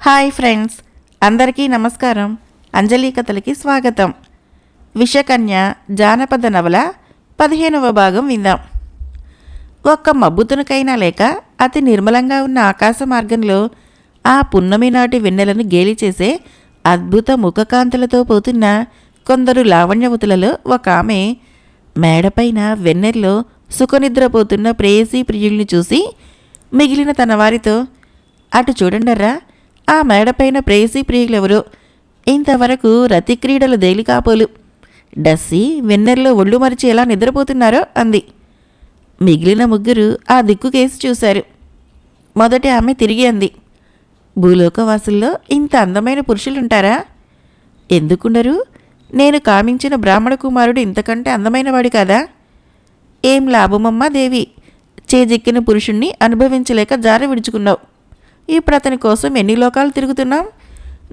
Hi friends అందరికీ నమస్కారం. అంజలి కథలకి స్వాగతం. విషకన్య జానపద నవల పదిహేనవ భాగం విందాం. ఒక్క మబ్బుతునకైనా లేక అతి నిర్మలంగా ఉన్న ఆకాశ మార్గంలో ఆ పున్నమి నాటి వెన్నెలను గేలి చేసే అద్భుత ముఖకాంతులతో పోతున్న కొందరు లావణ్యవతులలో ఒక ఆమె మేడపైన వెన్నెల్లో సుఖనిద్రపోతున్న ప్రేయసీ ప్రియుల్ని చూసి మిగిలిన తన వారితో అటు చూడండర్రా ఆ మేడపైన ప్రేయసీ ప్రియులెవరో? ఇంతవరకు రతి క్రీడలు దేలికాపోలు. డస్సి వెన్నెల్లో ఒళ్ళు మరిచి ఎలా నిద్రపోతున్నారో అంది. మిగిలిన ముగ్గురు ఆ దిక్కు కేసి చూశారు. మొదటి ఆమె తిరిగి అంది. భూలోకవాసుల్లో ఇంత అందమైన పురుషులుంటారా? ఎందుకుండరు? నేను కామించిన బ్రాహ్మణ కుమారుడు ఇంతకంటే అందమైనవాడు కాదా? ఏం లాభమమ్మా దేవి? చేజిక్కిన పురుషుణ్ణి అనుభవించలేక జార విడుచుకున్నావు. ఇప్పుడు అతని కోసం ఎన్ని లోకాలు తిరుగుతున్నాం?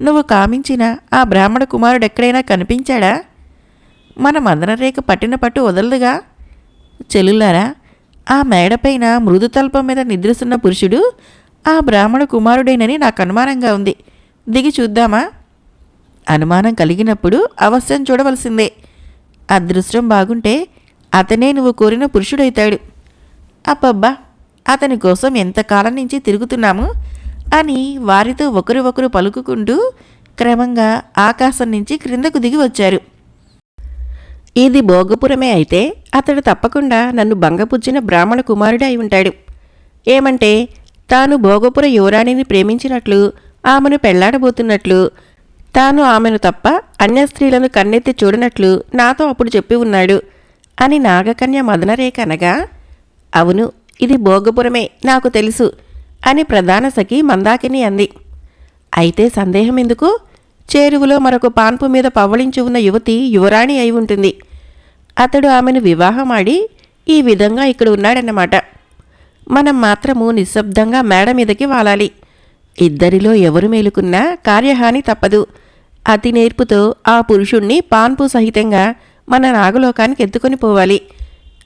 నువ్వు కామించిన ఆ బ్రాహ్మణ కుమారుడు ఎక్కడైనా కనిపించాడా? మన మందనరేఖ పట్టిన పట్టు వదలదుగా. చెల్లులారా ఆ మేడపైన మృదుతల్పం మీద నిద్రిస్తున్న పురుషుడు ఆ బ్రాహ్మణ కుమారుడేనని నాకు అనుమానంగా ఉంది. దిగి చూద్దామా? అనుమానం కలిగినప్పుడు అవశ్యం చూడవలసిందే. అదృష్టం బాగుంటే అతనే నువ్వు కోరిన పురుషుడైతాడు. అబ్బబ్బా అతని కోసం ఎంతకాలం నుంచి తిరుగుతున్నాము? అని వారితో ఒకరు ఒకరు పలుకుకుంటూ క్రమంగా ఆకాశం నుంచి క్రిందకు దిగి వచ్చారు. ఇది భోగపురమే అయితే అతడు తప్పకుండా నన్ను భంగపుచ్చిన బ్రాహ్మణ కుమారుడే అయి ఉంటాడు. ఏమంటే తాను భోగపుర యువరాణిని ప్రేమించినట్లు ఆమెను పెళ్ళాడబోతున్నట్లు తాను ఆమెను తప్ప అన్య స్త్రీలను కన్నెత్తి చూడనట్లు నాతో అప్పుడు చెప్పి ఉన్నాడు అని నాగకన్య మదనరేఖ అనగా అవును ఇది భోగపురమే నాకు తెలుసు. అని ప్రధాన సఖి మందాకిని అంది. అయితే సందేహం ఎందుకు చేరువులో మరొక పాన్పు మీద పవ్వళించి ఉన్న యువతి యువరాణి అయి ఉంటుంది. అతడు ఆమెను వివాహం ఆడి ఈ విధంగా ఇక్కడ ఉన్నాడన్నమాట. మనం మాత్రము నిశ్శబ్దంగా మేడ మీదకి వాలాలి. ఇద్దరిలో ఎవరు మేలుకున్నా కార్యహాని తప్పదు. అతి నేర్పుతో ఆ పురుషుణ్ణి పాన్పు సహితంగా మన నాగలోకానికి ఎత్తుకొని పోవాలి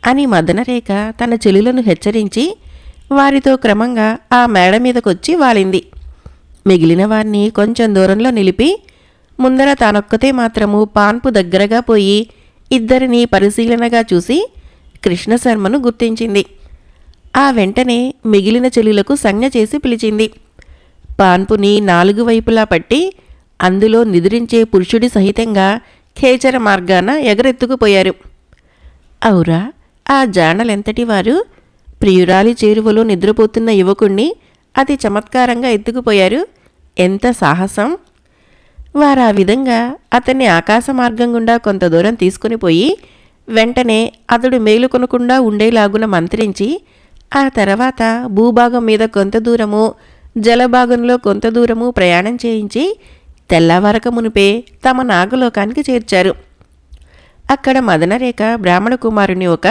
అని మదనరేఖ తన చెలులను హెచ్చరించి వారితో క్రమంగా ఆ మేడ మీదకొచ్చి వాలింది. మిగిలిన వారిని కొంచెం దూరంలో నిలిపి ముందర తానొక్కతే మాత్రము పాన్పు దగ్గరగా పోయి ఇద్దరిని పరిశీలనగా చూసి కృష్ణశర్మను గుర్తించింది. ఆ వెంటనే మిగిలిన చెలులకు సంజ్ఞ చేసి పిలిచింది. పాన్పుని నాలుగు వైపులా పట్టి అందులో నిద్రించే పురుషుడి సహితంగా ఖేచర మార్గాన ఎగరెత్తుకుపోయారు అవురా ఆ జాణలెంతటి వారు? ప్రియురాలి చేరువలో నిద్రపోతున్న యువకుణ్ణి అతి చమత్కారంగా ఎత్తుకుపోయారు. ఎంత సాహసం! వారు ఆ విధంగా అతన్ని ఆకాశ మార్గం గుండా కొంత దూరం తీసుకుని పోయి వెంటనే అతడు మేలుకొనకుండా ఉండేలాగున మంత్రించి ఆ తర్వాత భూభాగం మీద కొంత దూరము జలభాగంలో కొంత దూరము ప్రయాణం చేయించి తెల్లవారక మునిపే తమ నాగలోకానికి చేర్చారు. అక్కడ మదనరేఖ బ్రాహ్మణ కుమారుని ఒక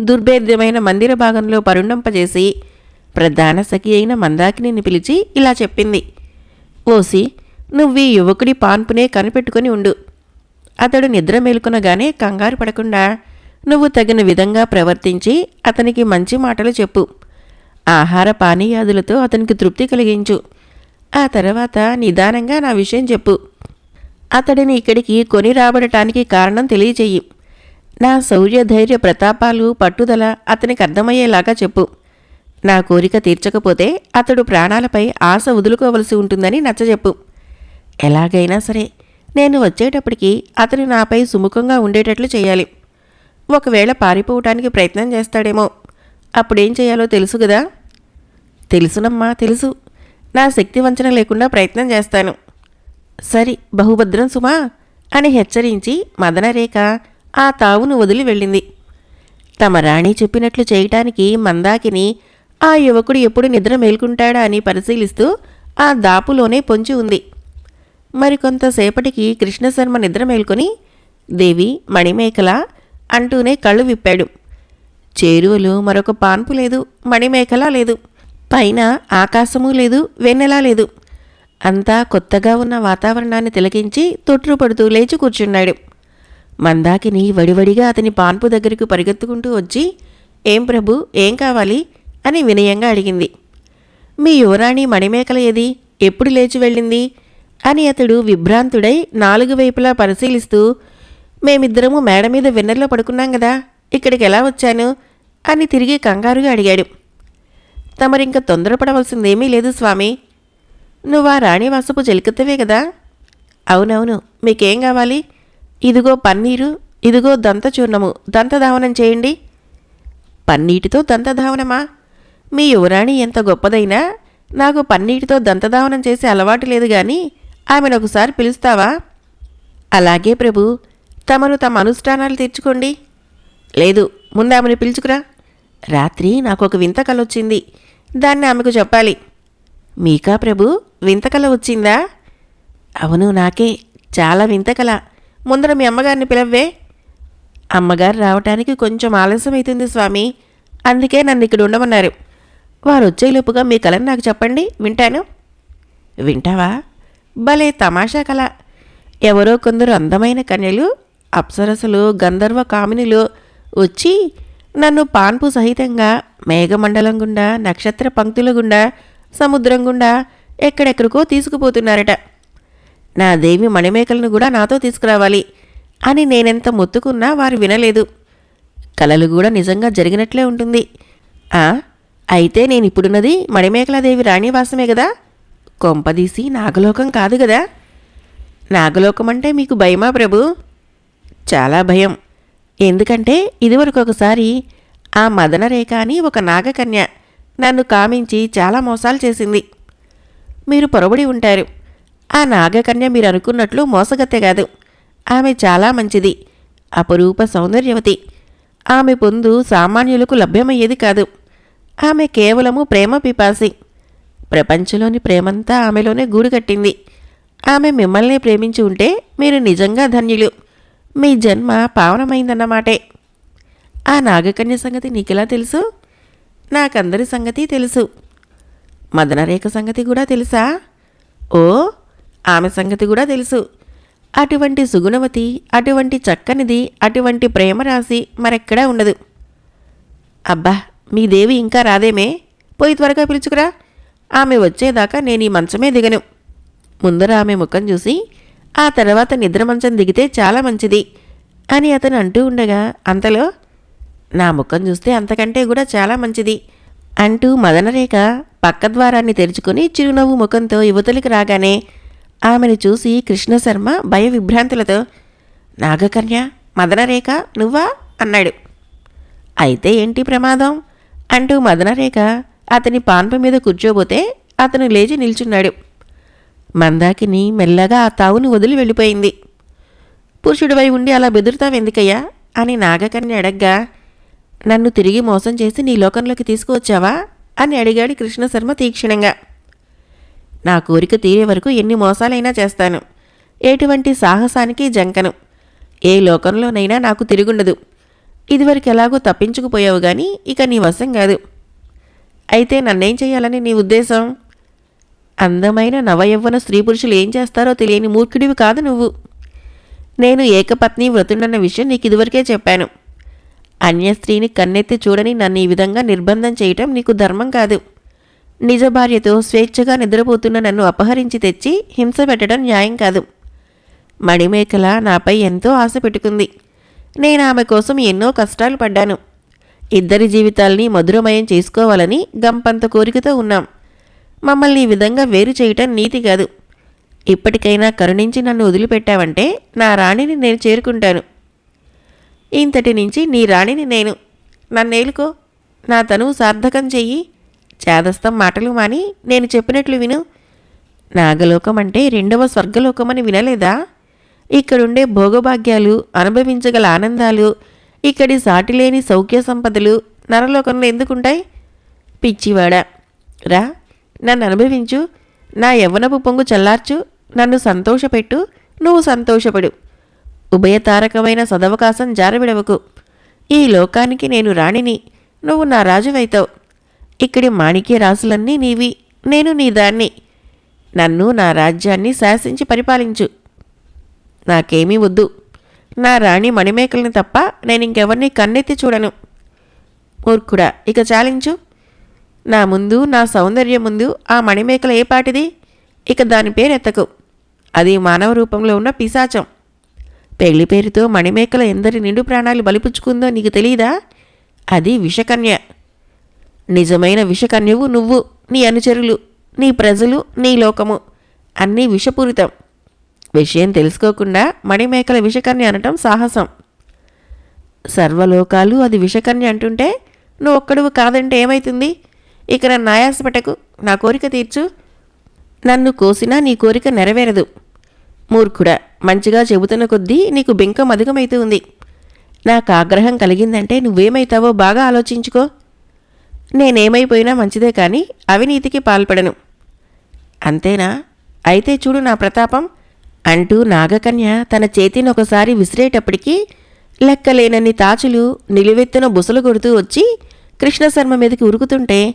దుర్భేద్యమైన మందిర భాగంలో పరుండంపజేసి ప్రధాన సఖి అయిన మందాకిని పిలిచి ఇలా చెప్పింది. ఓసి నువ్వీ యువకుడి పాన్పునే కనిపెట్టుకుని ఉండు. అతడు నిద్ర మేలుకునగానే కంగారు పడకుండా నువ్వు తగిన విధంగా ప్రవర్తించి అతనికి మంచి మాటలు చెప్పు. ఆహార పానీయాదులతో అతనికి తృప్తి కలిగించు. ఆ తర్వాత నిదానంగా నా విషయం చెప్పు. అతడిని ఇక్కడికి కొని రాబడటానికి కారణం తెలియచేయి నా శౌర్య ధైర్య ప్రతాపాలు పట్టుదల అతనికి అర్థమయ్యేలాగా చెప్పు. నా కోరిక తీర్చకపోతే అతడు ప్రాణాలపై ఆశ వదులుకోవలసి ఉంటుందని నచ్చజెప్పు. ఎలాగైనా సరే నేను వచ్చేటప్పటికి అతను నాపై సుముఖంగా ఉండేటట్లు చేయాలి. ఒకవేళ పారిపోవటానికి ప్రయత్నం చేస్తాడేమో. అప్పుడేం చేయాలో తెలుసు కదా తెలుసునమ్మా తెలుసు. నా శక్తి వంచన లేకుండా ప్రయత్నం చేస్తాను. సరి బహుభద్రం సుమా అని హెచ్చరించి మదనరేఖ ఆ తావును వదిలి వెళ్ళింది. తమ రాణి చెప్పినట్లు చేయటానికి మందాకిని ఆ యువకుడు ఎప్పుడు నిద్ర మేల్కుంటాడా? అని పరిశీలిస్తూ ఆ దాపులోనే పొంచి ఉంది. మరికొంతసేపటికి కృష్ణశర్మ నిద్ర మేల్కొని దేవి మణిమేకల అంటూనే కళ్ళు విప్పాడు. చేరువలో మరొక పాన్పు లేదు మణిమేకల లేదు. పైన ఆకాశము లేదు వెన్నెలా లేదు. అంతా కొత్తగా ఉన్న వాతావరణాన్ని తిలకించి తొట్రుపడుతూ లేచి కూర్చున్నాడు. మందాకిని వడివడిగా అతని పాన్పు దగ్గరకు పరిగెత్తుకుంటూ వచ్చి ఏం ప్రభు ఏం కావాలి? అని వినయంగా అడిగింది. మీ యువరాణి మణిమేకల ఏది? ఎప్పుడు లేచి వెళ్ళింది? అని అతడు విభ్రాంతుడై నాలుగు వైపులా పరిశీలిస్తూ మేమిద్దరము మేడ మీద వెన్నెల్లో పడుకున్నాం కదా ఇక్కడికి ఎలా వచ్చాను? అని తిరిగి కంగారుగా అడిగాడు. తమరింక తొందరపడవలసిందేమీ లేదు స్వామి. నువ్వా రాణివాసపు చెలికత్తవే కదా అవునవును. మీకేం కావాలి? ఇదిగో పన్నీరు ఇదిగో దంతచూర్ణము దంతధావనం చేయండి. పన్నీటితో దంతధావనమా మీ యువరాణి ఎంత గొప్పదైనా నాకు పన్నీటితో దంతధావనం చేసే అలవాటు లేదు గాని ఆమెను ఒకసారి పిలుస్తావా? అలాగే ప్రభు తమరు తమ అనుష్ఠానాలు తీర్చుకోండి. లేదు ముందు ఆమెను పిలుచుకురా. రాత్రి నాకు ఒక వింత కల వచ్చింది. దాన్ని ఆమెకు చెప్పాలి. మీకా ప్రభు వింత కల వచ్చిందా? అవును నాకే చాలా వింతకల. ముందర మీ అమ్మగారిని పిలవ్వే. అమ్మగారు రావటానికి కొంచెం ఆలస్యం అవుతుంది స్వామి. అందుకే నన్ను ఇక్కడ ఉండమన్నారు. వారు వచ్చేలోపుగా మీ కళను నాకు చెప్పండి. వింటాను. వింటావా? భలే తమాషా కళ ఎవరో కొందరు అందమైన కన్యలు అప్సరసలు గంధర్వ కామినులు వచ్చి నన్ను పాన్పు సహితంగా మేఘమండలం గుండా నక్షత్ర పంక్తుల గుండా సముద్రం గుండా ఎక్కడెక్కడికో తీసుకుపోతున్నారట. నా దేవి మణిమేకలను కూడా నాతో తీసుకురావాలి అని నేనెంత మొత్తుకున్నా వారు వినలేదు. కలలు కూడా నిజంగా జరిగినట్లే ఉంటుంది. ఆ అయితే నేను ఇప్పుడున్నది మణిమేకలాదేవి రాణివాసమే కదా కొంపదీసి నాగలోకం కాదు కదా నాగలోకం అంటే మీకు భయమా ప్రభు? చాలా భయం. ఎందుకంటే ఇదివరకు ఒకసారి ఆ మదనరేఖ అని ఒక నాగకన్య నన్ను కామించి చాలా మోసాలు చేసింది. మీరు పొరబడి ఉంటారు. ఆ నాగకన్య మీరు అనుకున్నట్లు మోసగత్తె కాదు. ఆమె చాలా మంచిది. అపరూప సౌందర్యవతి. ఆమె పొందు సామాన్యులకు లభ్యమయ్యేది కాదు. ఆమె కేవలము ప్రేమ పిపాసి. ప్రపంచంలోని ప్రేమంతా ఆమెలోనే గూడు కట్టింది. ఆమె మిమ్మల్ని ప్రేమించి ఉంటే మీరు నిజంగా ధన్యులు. మీ జన్మ పావనమైందన్నమాటే. ఆ నాగకన్య సంగతి నీకెలా తెలుసు? నాకందరి సంగతి తెలుసు. మదనరేఖ సంగతి కూడా తెలుసా? ఓ ఆమె సంగతి కూడా తెలుసు. అటువంటి సుగుణవతి అటువంటి చక్కనిది అటువంటి ప్రేమరాశి మరెక్కడా ఉండదు. అబ్బా మీ దేవి ఇంకా రాదేమే? పోయి త్వరగా పిలుచుకురా. ఆమె వచ్చేదాకా నేను ఈ మంచమే దిగను. ముందర ఆమె ముఖం చూసి ఆ తర్వాత నిద్ర మంచం దిగితే చాలా మంచిది అని అతను అంటూ ఉండగా అంతలో నా ముఖం చూస్తే అంతకంటే కూడా చాలా మంచిది అంటూ మదనరేఖ పక్క ద్వారాన్ని తెరుచుకుని చిరునవ్వు ముఖంతో యువతలికి రాగానే ఆమెను చూసి కృష్ణశర్మ భయ విభ్రాంతులతో నాగకన్య మదనరేఖ నువ్వా? అన్నాడు. అయితే ఏంటి ప్రమాదం? అంటూ మదనరేఖ అతని పాన్ప మీద కూర్చోబోతే అతను లేచి నిల్చున్నాడు. మందాకిని మెల్లగా ఆ తావుని వదిలి వెళ్ళిపోయింది. పురుషుడివై ఉండి అలా బెదురుతావెందుకయ్యా అని నాగకన్య అడగ్గా నన్ను తిరిగి మోసం చేసి నీ లోకంలోకి తీసుకువచ్చావా? అని అడిగాడు కృష్ణశర్మ తీక్షణంగా. నా కోరిక తీరే వరకు ఎన్ని మోసాలైనా చేస్తాను. ఎటువంటి సాహసానికి జంకను. ఏ లోకంలోనైనా నాకు తిరుగుండదు. ఇదివరకు ఎలాగో తప్పించుకుపోయావు గాని ఇక నీ వశం కాదు. అయితే నన్నేం చేయాలని నీ ఉద్దేశం? అందమైన నవయవ్వన స్త్రీ పురుషులు ఏం చేస్తారో తెలియని మూర్ఖుడివి కాదు నువ్వు. నేను ఏకపత్ని వ్రతుండన్న విషయం నీకు ఇదివరకే చెప్పాను. అన్య స్త్రీని కన్నెత్తి చూడని నన్ను ఈ విధంగా నిర్బంధం చేయటం నీకు ధర్మం కాదు. నిజ భార్యతో స్వేచ్ఛగా నిద్రపోతున్న నన్ను అపహరించి తెచ్చి హింస పెట్టడం న్యాయం కాదు. మణిమేకల నాపై ఎంతో ఆశ పెట్టుకుంది. నేను ఆమె కోసం ఎన్నో కష్టాలు పడ్డాను. ఇద్దరి జీవితాల్ని మధురమయం చేసుకోవాలని గంపంత కోరికతో ఉన్నాం. మమ్మల్ని ఈ విధంగా వేరు చేయటం నీతి కాదు. ఇప్పటికైనా కరుణించి నన్ను వదిలిపెట్టావంటే నా రాణిని నేను చేరుకుంటాను. ఇంతటి నుంచి నీ రాణిని నేను. నన్నేలుకో. నా తనువు సార్థకం చెయ్యి. చేదస్తం మాటలు మాని నేను చెప్పినట్లు విను. నాగలోకం అంటే రెండవ స్వర్గలోకమని వినలేదా? ఇక్కడుండే భోగభాగ్యాలు అనుభవించగల ఆనందాలు ఇక్కడి సాటిలేని సౌఖ్య సంపదలు నరలోకంలో ఎందుకుంటాయి? పిచ్చివాడ! రా నన్ను అనుభవించు. నా యవ్వనపు పొంగు చల్లార్చు. నన్ను సంతోషపెట్టు. నువ్వు సంతోషపడు. ఉభయతారకమైన సదవకాశం జారవిడవకు. ఈ లోకానికి నేను రాణిని. నువ్వు నా రాజువైతావు. ఇక్కడి మాణిక్య రాసులన్నీ నీవి నేను నీ దాన్ని. నన్ను నా రాజ్యాన్ని శాసించి పరిపాలించు. నాకేమీ వద్దు. నా రాణి మణిమేకల్ని తప్ప నేను ఇంకెవరిని కన్నెత్తి చూడను. మూర్ఖుడా ఇక చాలించు. నా ముందు నా సౌందర్యం ముందు ఆ మణిమేకల ఏ పాటిది? ఇక దాని పేరెత్తకు. అది మానవ రూపంలో ఉన్న పిశాచం. పెళ్ళి పేరుతో మణిమేకల ఎందరి నిండు ప్రాణాలు బలిపుచ్చుకుందో నీకు తెలియదా అది విషకన్య. నిజమైన విషకన్యవు నువ్వు నీ అనుచరులు నీ ప్రజలు నీ లోకము. అన్నీ విషపూరితం. విషయం తెలుసుకోకుండా మణిమేకల విషకన్య అనటం సాహసం. సర్వలోకాలు అది విషకన్య అంటుంటే నువ్వు ఒక్కడువు కాదంటే ఏమైతుంది? ఇక నన్ను ఆయాసపెట్టకు నా కోరిక తీర్చు. నన్ను కోసినా నీ కోరిక నెరవేరదు. మూర్ఖుడా మంచిగా చెబుతున్న కొద్దీ నీకు బింకం అధికమైతూ ఉంది. నాకు ఆగ్రహం కలిగిందంటే నువ్వేమైతావో బాగా ఆలోచించుకో. నేనేమైపోయినా మంచిదే కానీ అవినీతికి పాల్పడను. అంతేనా? అయితే చూడు నా ప్రతాపం. అంటూ నాగకన్య తన చేతిని ఒకసారి విసిరేటప్పటికీ లెక్కలేనన్ని తాచులు నిలువెత్తున బుసలు కొడుతూ వచ్చి కృష్ణశర్మ మీదకి ఉరుకుతుంటే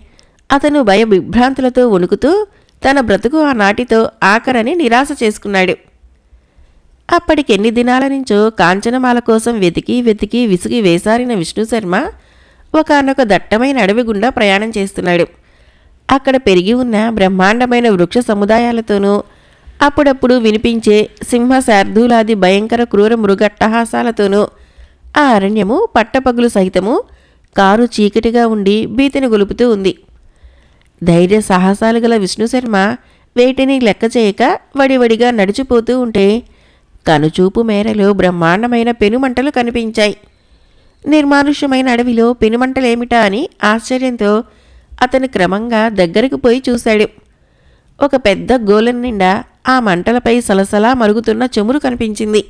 అతను భయ విభ్రాంతులతో వణుకుతూ తన బ్రతుకు ఆ నాటితో ఆఖరని నిరాశ చేసుకున్నాడు. అప్పటికెన్ని దినాల నుంచో కాంచనమాల కోసం వెతికి వెతికి విసిగి వేసారిన విష్ణుశర్మ ఒకనొక దట్టమైన అడవి గుండా ప్రయాణం చేస్తున్నాడు. అక్కడ పెరిగి ఉన్న బ్రహ్మాండమైన వృక్ష సముదాయాలతోనూ అప్పుడప్పుడు వినిపించే సింహ శార్దూలాది భయంకర క్రూర మృగట్టహాసాలతోనూ ఆ అరణ్యము పట్టపగులు సహితము కారు చీకటిగా ఉండి భీతిని గొలుపుతూ ఉంది. ధైర్య సాహసాలు గల విష్ణుశర్మ వేటిని లెక్క చేయక వడివడిగా నడిచిపోతూ ఉంటే కనుచూపు మేరలో బ్రహ్మాండమైన పెనుమంటలు కనిపించాయి. నిర్మానుష్యమైన అడవిలో పెనుమంటలేమిటా అని ఆశ్చర్యంతో అతను క్రమంగా దగ్గరకు పోయి చూశాడు. ఒక పెద్ద గోలం నిండా ఆ మంటలపై సలసలా మరుగుతున్న చెమురు కనిపించింది.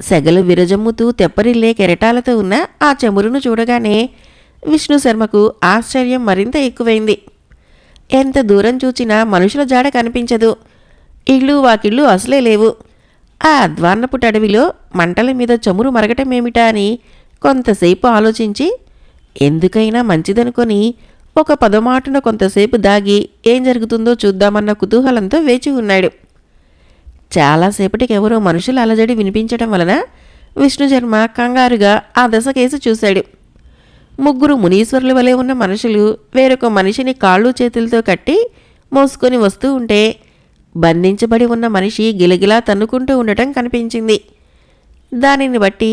సెగలు విరజమ్ముతూ తెప్పరిల్లే కెరటాలతో ఉన్న ఆ చెమురును చూడగానే విష్ణు శర్మకు ఆశ్చర్యం మరింత ఎక్కువైంది. ఎంత దూరం చూచినా మనుషుల జాడ కనిపించదు. ఇళ్ళు వాకిళ్ళు అసలే లేవు. ఆ అధ్వాన్నపుట అడవిలో మంటల మీద చమురు మరగటమేమిటా అని కొంతసేపు ఆలోచించి ఎందుకైనా మంచిదనుకొని ఒక పదమాటున కొంతసేపు దాగి ఏం జరుగుతుందో చూద్దామన్న కుతూహలంతో వేచి ఉన్నాడు. చాలాసేపటికి ఎవరో మనుషుల అలజడి వినిపించడం వలన విష్ణుశర్మ కంగారుగా ఆ దశ కేసు చూశాడు. ముగ్గురు మునీశ్వరుల వలె ఉన్న మనుషులు వేరొక మనిషిని కాళ్ళు చేతులతో కట్టి మోసుకొని వస్తూ ఉంటే బంధించబడి ఉన్న మనిషి గిలగిలా తన్నుకుంటూ ఉండటం కనిపించింది. దానిని బట్టి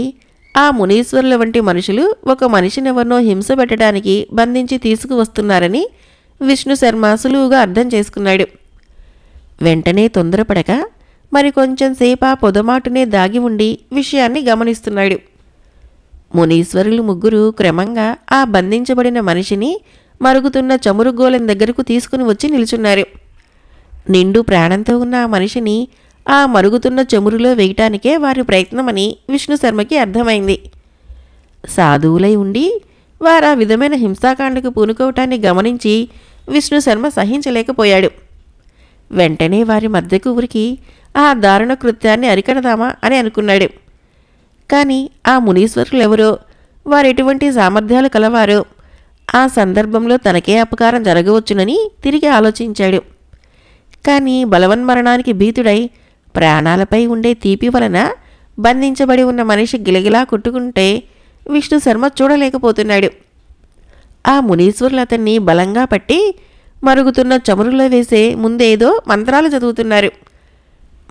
ఆ మునీశ్వరుల వంటి మనుషులు ఒక మనిషినెవరినో హింస పెట్టడానికి బంధించి తీసుకువస్తున్నారని విష్ణు శర్మ సులువుగా అర్థం చేసుకున్నాడు. వెంటనే తొందరపడక మరి కొంచెం సేపు ఆ పొదమాటునే దాగి ఉండి విషయాన్ని గమనిస్తున్నాడు. మునీశ్వరులు ముగ్గురు క్రమంగా ఆ బంధించబడిన మనిషిని మరుగుతున్న చమురు గోళం దగ్గరకు తీసుకుని వచ్చి నిల్చున్నారు. నిండు ప్రాణంతో ఉన్న ఆ మనిషిని ఆ మరుగుతున్న చెమురులో వేయటానికే వారి ప్రయత్నమని విష్ణు శర్మకి అర్థమైంది. సాధువులై ఉండి వారు ఆ విధమైన హింసాకాండకు పూనుకోవటాన్ని గమనించి విష్ణు శర్మ సహించలేకపోయాడు. వెంటనే వారి మధ్యకు ఊరికి ఆ దారుణ కృత్యాన్ని అరికడదామా అని అనుకున్నాడు. కానీ ఆ మునీశ్వరులెవరో వారెటువంటి సామర్థ్యాలు కలవారో ఆ సందర్భంలో తనకే అపకారం జరగవచ్చునని తిరిగి ఆలోచించాడు. కానీ బలవన్మరణానికి భీతుడై ప్రాణాలపై ఉండే తీపి వలన బంధించబడి ఉన్న మనిషి గిలగిలా కొట్టుకుంటే విష్ణు శర్మ చూడలేకపోతున్నాడు. ఆ మునీశ్వరులు అతన్ని బలంగా పట్టి మరుగుతున్న చమురులో వేసే ముందేదో మంత్రాలు చదువుతున్నారు.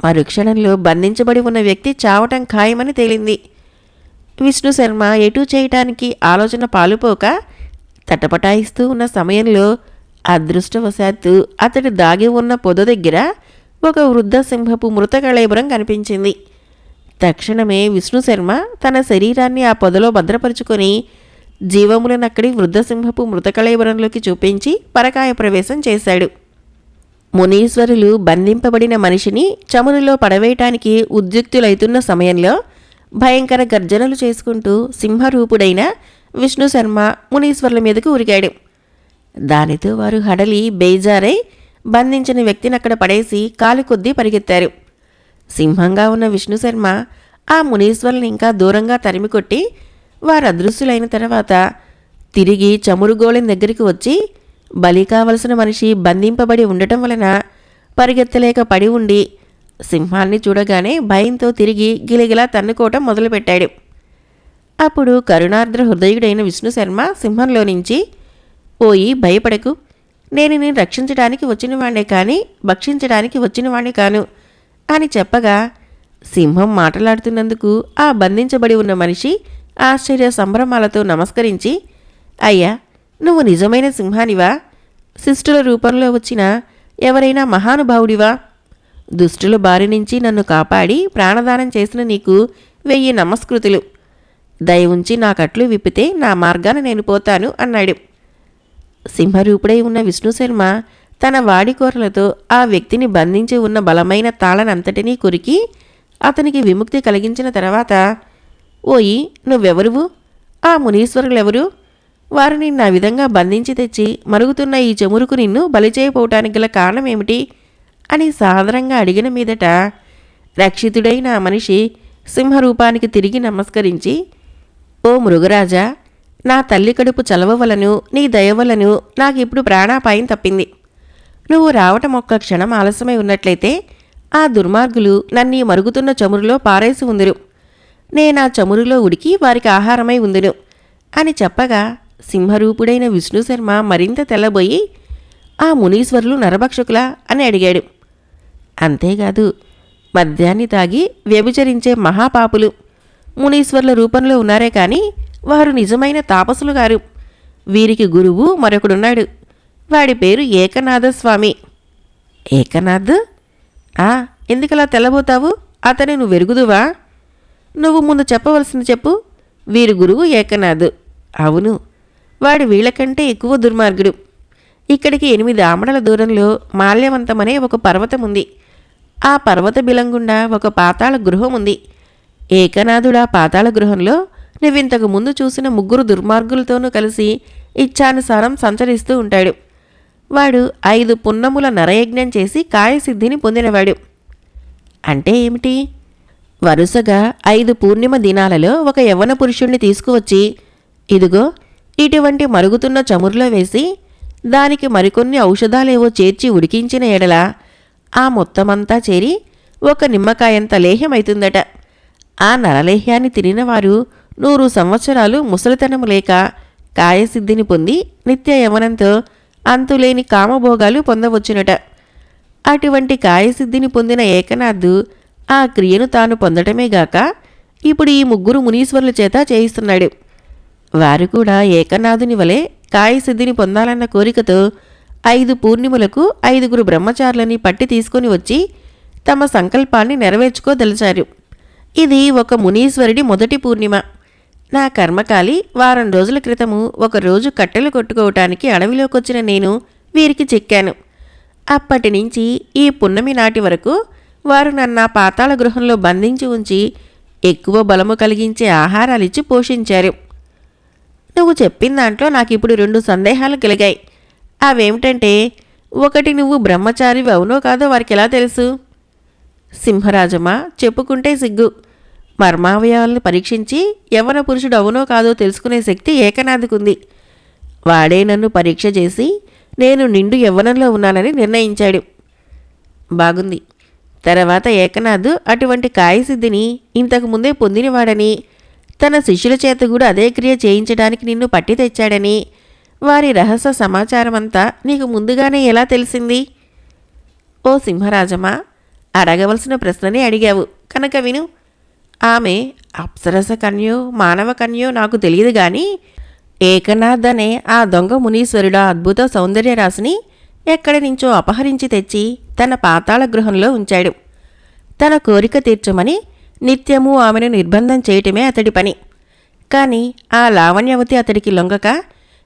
మరుక్షణంలో బంధించబడి ఉన్న వ్యక్తి చావటం ఖాయమని తేలింది. విష్ణు శర్మ ఎటూ చేయటానికి ఆలోచన పాలుపోక తటపటాయిస్తూ ఉన్న సమయంలో అదృష్టవశాత్తు అతడు దాగి ఉన్న పొద దగ్గర ఒక వృద్ధ సింహపు మృత కళేబరం కనిపించింది. తక్షణమే విష్ణు శర్మ తన శరీరాన్ని ఆ పొదలో భద్రపరుచుకొని జీవములనక్కడి వృద్ధ సింహపు చూపించి పరకాయ ప్రవేశం చేశాడు. మునీశ్వరులు బంధింపబడిన మనిషిని చమురులో పడవేయటానికి ఉద్యుక్తులైతున్న సమయంలో భయంకర గర్జనలు చేసుకుంటూ సింహరూపుడైన విష్ణు శర్మ మునీశ్వరుల మీదకు ఉరిగాడు. దానితో వారు హడలి బేజారై బంధించిన వ్యక్తిని అక్కడ పడేసి కాలు కొద్దీ పరిగెత్తారు. సింహంగా ఉన్న విష్ణు శర్మ ఆ మునీశ్వరుని ఇంకా దూరంగా తరిమికొట్టి వారు అదృశ్యులైన తర్వాత తిరిగి చమురుగోళం దగ్గరికి వచ్చి బలి కావలసిన మనిషి బంధింపబడి ఉండటం వలన పరిగెత్తలేక పడి ఉండి సింహాన్ని చూడగానే భయంతో తిరిగి గిలిగిలా తన్నుకోవటం మొదలుపెట్టాడు. అప్పుడు కరుణార్ద్ర హృదయుడైన విష్ణు శర్మ సింహంలో నుంచి పోయి భయపడకు. నేను నేను రక్షించడానికి వచ్చిన వాణ్ణే కానీ భక్షించడానికి వచ్చిన వాణ్ణి కాను అని చెప్పగా సింహం మాట్లాడుతున్నందుకు ఆ బంధించబడి ఉన్న మనిషి ఆశ్చర్య సంభ్రమాలతో నమస్కరించి అయ్యా నువ్వు నిజమైన సింహానివా? శిష్టుల రూపంలో వచ్చిన ఎవరైనా మహానుభావుడివా? దుష్టుల బారి నుంచి నన్ను కాపాడి ప్రాణదానం చేసిన నీకు వెయ్యి నమస్కృతులు. దయ ఉంచి నా కట్లు విప్పితే నా మార్గాన నేను పోతాను అన్నాడు. సింహరూపుడై ఉన్న విష్ణుశర్మ తన వాడికోరలతో ఆ వ్యక్తిని బంధించి ఉన్న బలమైన తాళనంతటినీ కొరికి అతనికి విముక్తి కలిగించిన తర్వాత ఓయి నువ్వెవరువు? ఆ మునీశ్వరులెవరు? వారిని నా విధంగా బంధించి తెచ్చి మరుగుతున్న ఈ చెమురుకు నిన్ను బలిచేయపోవటానికి గల కారణమేమిటి? అని సాదరంగా అడిగిన మీదట రక్షితుడైన ఆ మనిషి సింహరూపానికి తిరిగి నమస్కరించి ఓ మృగరాజా నా తల్లి కడుపు చలవవలను నీ దయవలను నాకిప్పుడు ప్రాణాపాయం తప్పింది. నువ్వు రావటం ఒక్క క్షణం ఆలస్యమై ఉన్నట్లయితే ఆ దుర్మార్గులు నన్ను మరుగుతున్న చమురులో పారేసి ఉందిరు. నేనా చమురులో ఉడికి వారికి ఆహారమై ఉందును అని చెప్పగా సింహరూపుడైన విష్ణుశర్మ మరింత తెల్లబోయి ఆ మునీశ్వరులు నరభక్షకులా? అని అడిగాడు. అంతేకాదు మద్యాన్ని తాగి వ్యభిచరించే మహాపాపులు మునీశ్వర్ల రూపంలో ఉన్నారే కానీ వారు నిజమైన తాపసులు గారు. వీరికి గురువు మరొకడున్నాడు. వాడి పేరు ఏకనాథ స్వామి ఏకనాథ్? ఆ ఎందుకలా తెల్లబోతావు? అతని నువ్వు వెరుగుదువా? నువ్వు ముందు చెప్పవలసింది చెప్పు. వీరి గురువు ఏకనాథ్. అవును. వాడు వీళ్ళకంటే ఎక్కువ దుర్మార్గుడు. ఇక్కడికి ఎనిమిది ఆమడల దూరంలో మాల్యవంతమనే ఒక పర్వతం ఉంది ఆ పర్వత బిలంగుండా ఒక పాతాళ గృహం ఉంది ఏకనాథుడా పాతాళ గృహంలో నువ్వింతకు ముందు చూసిన ముగ్గురు దుర్మార్గులతోనూ కలిసి ఇచ్చానుసారం సంచరిస్తూ ఉంటాడు. వాడు ఐదు పున్నముల నరయజ్ఞం చేసి కాయసిద్ధిని పొందినవాడు. అంటే ఏమిటి? వరుసగా ఐదు పూర్ణిమ దినాలలో ఒక యవ్వన పురుషుణ్ణి తీసుకువచ్చి ఇదిగో ఇటువంటి మరుగుతున్న చమురులో వేసి దానికి మరికొన్ని ఔషధాలేవో చేర్చి ఉడికించిన ఎడల ఆ మొత్తమంతా చేరి ఒక నిమ్మకాయంత లేహ్యమైతుందట. ఆ నరలేహ్యాన్ని తినినవారు నూరు సంవత్సరాలు ముసలితనము లేక కాయసిద్ధిని పొంది నిత్య యమనంతో అంతులేని కామభోగాలు పొందవచ్చునట. అటువంటి కాయసిద్ధిని పొందిన ఏకనాథ్ ఆ క్రియను తాను పొందటమే గాక ఇప్పుడు ఈ ముగ్గురు మునీశ్వరుల చేత చేయిస్తున్నాడు. వారు కూడా ఏకనాథుని వలె కాయసిద్ధిని పొందాలన్న కోరికతో ఐదు పూర్ణిమలకు ఐదుగురు బ్రహ్మచారులని పట్టి తీసుకొని వచ్చి తమ సంకల్పాన్ని నెరవేర్చుకోదలిచారు. ఇది ఒక మునీశ్వరుడి మొదటి పూర్ణిమ. నా కర్మకాలి వారం రోజుల క్రితము ఒకరోజు కట్టెలు కొట్టుకోవటానికి అడవిలోకి వచ్చిన నేను వీరికి చిక్కాను. అప్పటి నుంచి ఈ పున్నమి నాటి వరకు వారు నన్ను పాతాళ గృహంలో బంధించి ఉంచి ఎక్కువ బలము కలిగించే ఆహారాలిచ్చి పోషించారు. నువ్వు చెప్పిన దాంట్లో నాకు ఇప్పుడు రెండు సందేహాలు కలిగాయి. అవేమిటంటే ఒకటి నువ్వు బ్రహ్మచారి అవునో కాదో వారికి ఎలా తెలుసు? సింహరాజమా చెప్పుకుంటే సిగ్గు. మర్మావయాలను పరీక్షించి యవన పురుషుడు అవునో కాదో తెలుసుకునే శక్తి ఏకనాథికుంది. వాడే నన్ను పరీక్ష చేసి నేను నిండు యవ్వనంలో ఉన్నానని నిర్ణయించాడు. బాగుంది. తర్వాత ఏకనాథ్ అటువంటి కాయసిద్ధిని ఇంతకు ముందే పొందినవాడని తన శిష్యుల చేత కూడా అదే క్రియ చేయించడానికి నిన్ను పట్టి తెచ్చాడని వారి రహస్య సమాచారమంతా నీకు ముందుగానే ఎలా తెలిసింది? ఓ సింహరాజమా అడగవలసిన ప్రశ్ననే అడిగావు. కనుక విను. ఆమె అప్సరస కన్యో మానవ కన్యో నాకు తెలియదు గాని ఏకనాథ్ అనే ఆ దొంగ మునీశ్వరుడు అద్భుత సౌందర్య రాశిని ఎక్కడి నుంచో అపహరించి తెచ్చి తన పాతాళ గృహంలో ఉంచాడు. తన కోరిక తీర్చమని నిత్యము ఆమెను నిర్బంధం చేయటమే అతడి పని. కానీ ఆ లావణ్యవతి అతడికి లొంగక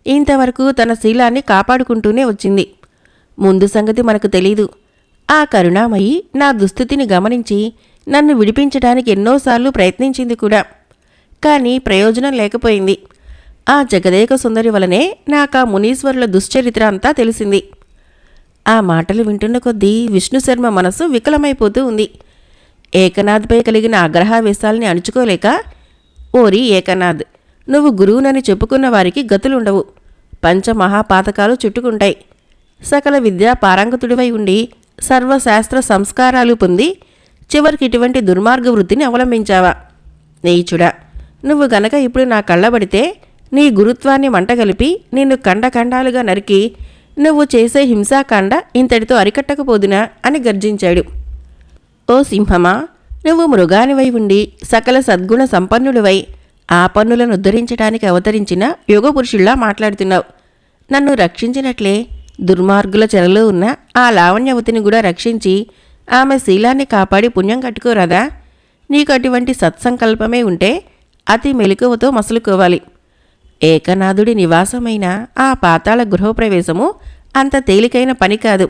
ఇంతవరకు తన శీలాన్ని కాపాడుకుంటూనే వచ్చింది. ముందు సంగతి మనకు తెలీదు. ఆ కరుణామయి నా దుస్థితిని గమనించి నన్ను విడిపించడానికి ఎన్నోసార్లు ప్రయత్నించింది కూడా. కానీ ప్రయోజనం లేకపోయింది. ఆ జగదేక సుందరి వలనే నాకు ఆ మునీశ్వరుల దుశ్చరిత్ర అంతా తెలిసింది. ఆ మాటలు వింటున్న కొద్దీ విష్ణుశర్మ మనసు వికలమైపోతూ ఉంది. ఏకనాథ్పై కలిగిన ఆగ్రహావేశాల్ని అణుచుకోలేక ఓరి ఏకనాథ్ నువ్వు గురువునని చెప్పుకున్న వారికి గతులుండవు. పంచమహాపాతకాలు చుట్టుకుంటాయి. సకల విద్యా పారంగతుడివై ఉండి సర్వశాస్త్ర సంస్కారాలు పొంది చివరికి ఇటువంటి దుర్మార్గ వృత్తిని అవలంబించావా? నీచుడా నువ్వు గనక ఇప్పుడు నా కళ్ళబడితే నీ గురుత్వాన్ని మంటగలిపి నిన్ను ఖండఖండాలుగా నరికి నువ్వు చేసే హింసాకాండ ఇంతటితో అరికట్టకపోదునా అని గర్జించాడు. ఓ సింహమా నువ్వు మృగానివై ఉండి సకల సద్గుణ సంపన్నుడివై ఆ పన్నులను ఉద్ధరించడానికి అవతరించిన యోగపురుషుల్లా మాట్లాడుతున్నావు. నన్ను రక్షించినట్లే దుర్మార్గుల చెరలో ఉన్న ఆ లావణ్యవతిని కూడా రక్షించి ఆమె శీలాన్ని కాపాడి పుణ్యం కట్టుకోరాదా? నీకు అటువంటి సత్సంకల్పమే ఉంటే అతి మెలకువతో మసులుకోవాలి. ఏకనాథుడి నివాసమైన ఆ పాతాళ గృహప్రవేశము అంత తేలికైన పని కాదు.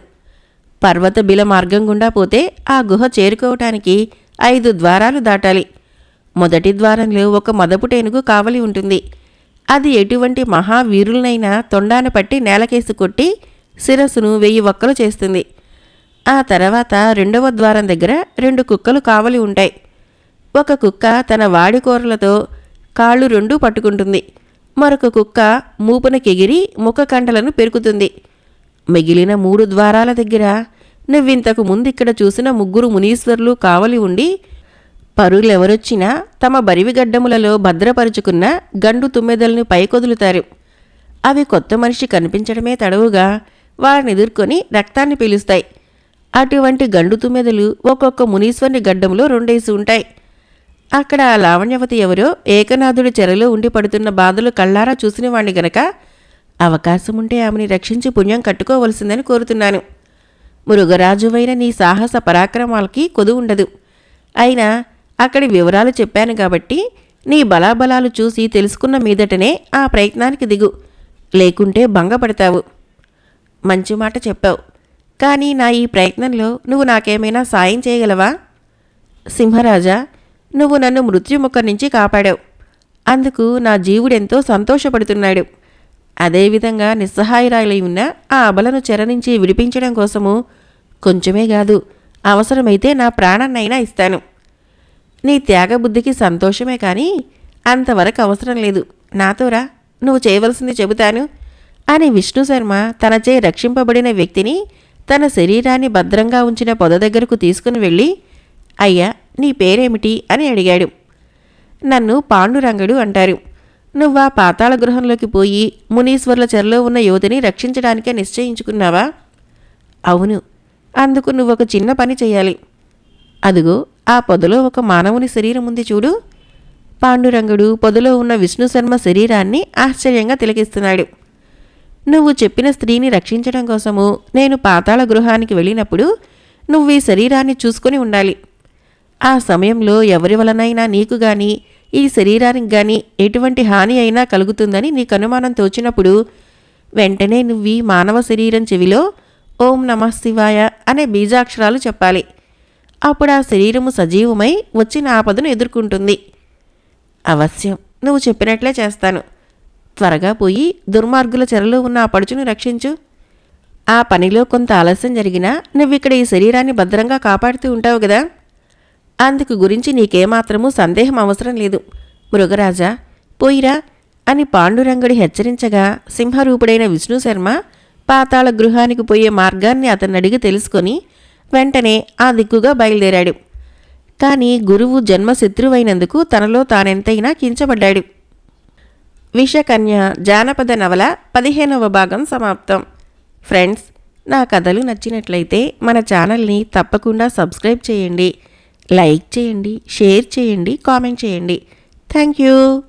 పర్వత బిల మార్గం గుండా పోతే ఆ గుహ చేరుకోవటానికి ఐదు ద్వారాలు దాటాలి. మొదటి ద్వారంలో ఒక మదపుటేనుగు కావలి ఉంటుంది. అది ఎటువంటి మహావీరులనైనా తొండాన పట్టి నేలకేసి కొట్టి శిరస్సును వెయ్యి ఒక్కలు చేస్తుంది. ఆ తర్వాత రెండవ ద్వారం దగ్గర రెండు కుక్కలు కావలి ఉంటాయి. ఒక కుక్క తన వాడి కూరలతో కాళ్ళు రెండూ పట్టుకుంటుంది. మరొక కుక్క మూపునకెగిరి ముఖ కండలను పెరుకుతుంది. మిగిలిన మూడు ద్వారాల దగ్గర నువ్వింతకు ముందు ఇక్కడ చూసిన ముగ్గురు మునీశ్వరులు కావలి ఉండి పరులెవరొచ్చినా తమ బరివిగడ్డములలో భద్రపరుచుకున్న గండు తుమ్మెదల్ని పైకొదులుతారు. అవి కొత్త మనిషి కనిపించడమే తడవుగా వారిని ఎదుర్కొని రక్తాన్ని పీలుస్తాయి. అటువంటి గండు తుమ్మెదలు ఒక్కొక్క మునీశ్వరుని గడ్డంలో రెండేసి ఉంటాయి. అక్కడ ఆ లావణ్యవతి ఎవరో ఏకనాథుడి చెరలో ఉండి పడుతున్న బాధలు కళ్ళారా చూసిన వాణ్ణి గనక అవకాశం ఉంటే ఆమెని రక్షించి పుణ్యం కట్టుకోవలసిందని కోరుతున్నాను. మృగరాజువైన నీ సాహస పరాక్రమాలకి కొదు ఉండదు. అయినా అక్కడి వివరాలు చెప్పాను కాబట్టి నీ బలాబలాలు చూసి తెలుసుకున్న మీదటనే ఆ ప్రయత్నానికి దిగు. లేకుంటే భంగపడతావు. మంచి మాట చెప్పావు. కానీ నా ఈ ప్రయత్నంలో నువ్వు నాకేమైనా సాయం చేయగలవా? సింహరాజా నువ్వు నన్ను మృత్యుముఖ నుంచి కాపాడావు. అందుకు నా జీవుడెంతో సంతోషపడుతున్నాడు. అదేవిధంగా నిస్సహాయురాలై ఉన్న ఆ అబలను చెర నుంచి విడిపించడం కోసము కొంచెమే కాదు అవసరమైతే నా ప్రాణాన్నైనా ఇస్తాను. నీ త్యాగబుద్ధికి సంతోషమే కానీ అంతవరకు అవసరం లేదు. నాతోరా నువ్వు చేయవలసింది చెబుతాను అని విష్ణు శర్మ తనచే రక్షింపబడిన వ్యక్తిని తన శరీరాన్ని భద్రంగా ఉంచిన పొద దగ్గరకు తీసుకుని వెళ్ళి అయ్యా నీ పేరేమిటి? అని అడిగాడు. నన్ను పాండురంగడు అంటారు. నువ్వా పాతాళ గృహంలోకి పోయి మునీశ్వర్ల చెరలో ఉన్న యువతిని రక్షించడానికే నిశ్చయించుకున్నావా? అవును. అందుకు నువ్వు ఒక చిన్న పని చేయాలి అదుగో ఆ పొదలో ఒక మానవుని శరీరం ఉంది చూడు. పాండురంగుడు పొదలో ఉన్న విష్ణు శర్మ శరీరాన్ని ఆశ్చర్యంగా తిలకిస్తున్నాడు. నువ్వు చెప్పిన స్త్రీని రక్షించడం కోసము నేను పాతాళ గృహానికి వెళ్ళినప్పుడు నువ్వు ఈ శరీరాన్ని చూసుకొని ఉండాలి. ఆ సమయంలో ఎవరి వలనైనా నీకు గాని ఈ శరీరానికి గాని ఎటువంటి హాని అయినా కలుగుతుందని నీకు అనుమానం తోచినప్పుడు వెంటనే నువ్వు మానవ శరీరం చెవిలో ఓం నమ శివాయ అనే బీజాక్షరాలు చెప్పాలి. అప్పుడు ఆ శరీరము సజీవమై వచ్చిన ఆపదను ఎదుర్కొంటుంది. అవశ్యం. నువ్వు చెప్పినట్లే చేస్తాను. త్వరగా పోయి దుర్మార్గుల చెరలో ఉన్న ఆ పడుచును రక్షించు. ఆ పనిలో కొంత ఆలస్యం జరిగినా నువ్విక్కడ ఈ శరీరాన్ని భద్రంగా కాపాడుతూ ఉంటావు కదా అందుకు గురించి నీకేమాత్రమూ సందేహం అవసరం లేదు. మృగరాజా పోయిరా అని పాండురంగుడి హెచ్చరించగా సింహరూపుడైన విష్ణు శర్మ పాతాళ గృహానికి పోయే మార్గాన్ని అతన్ని అడిగి తెలుసుకొని వెంటనే ఆ దిక్కుగా బయలుదేరాడు. కానీ గురువు జన్మ శత్రువైనందుకు తనలో తానెంతైనా కించబడ్డాడు. విషకన్య జానపద నవల పదిహేనవ భాగం సమాప్తం. ఫ్రెండ్స్ నా కథలు నచ్చినట్లయితే మన ఛానల్ని తప్పకుండా సబ్స్క్రైబ్ చేయండి. లైక్ చేయండి షేర్ చేయండి కామెంట్ చేయండి. Thank you.